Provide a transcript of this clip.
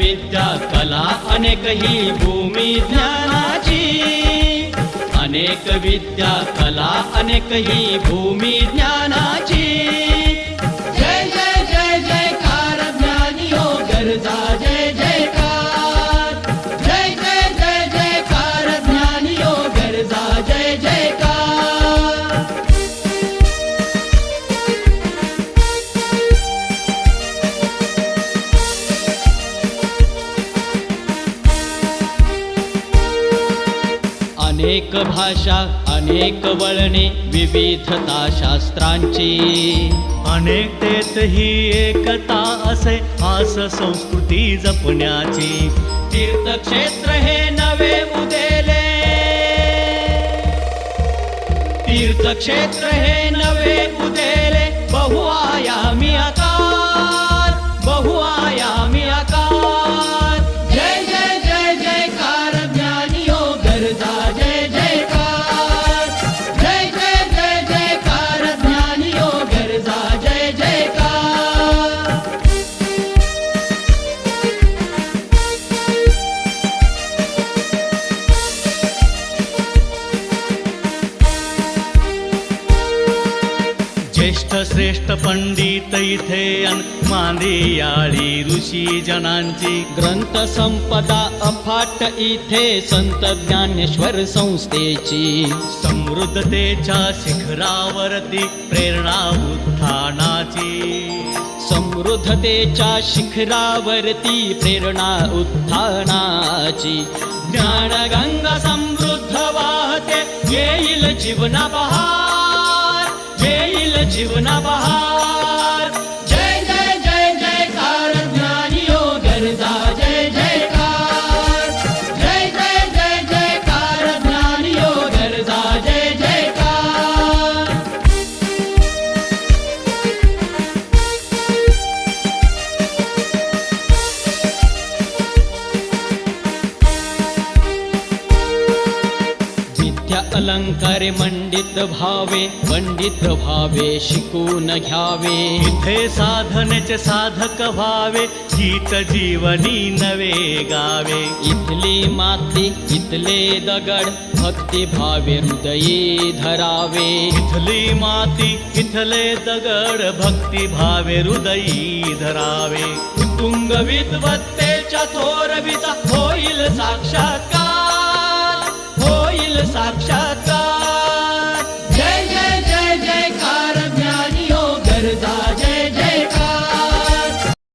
विद्या कला अनेक ही भूमी ज्ञानाची. अनेक विद्या कला अनेक ही भूमी ज्ञानाची. अनेक भाषा अनेक वळणे विविधता शास्त्रांची. अनेकतेत ही एकता असे आस संस्कृती जपण्याची. तीर्थक्षेत्र हे नवे उदेले. तीर्थक्षेत्र हे नवे उदेले. बहुआयामी ज्येष्ठ श्रेष्ठ पंडित इथे मांदियाळी ऋषी जनांची. ग्रंथ संपदा अफाट इथे संत ज्ञानेश्वर संस्थेची. समृद्धतेच्या शिखरावरती प्रेरणा उत्थानाची. समृद्धतेच्या शिखरावरती प्रेरणा उत्थानाची. ज्ञानगंगा समृद्ध वाहते येईल जीवना पहा जीवना बहार अलंकारे मंडित भावे पंडित भावे शिकून घ्यावे. इथे साधनेचे साधक व्हावे गीत जीवनी नवे गावे. इथली माती इथले दगड भक्ती भावे हृदयी धरावे. इथली माती इथले दगड भक्ती भावे हृदयी धरावे. तुंग विद्वत्तेच्या थोरविचा होईल साक्षात्कार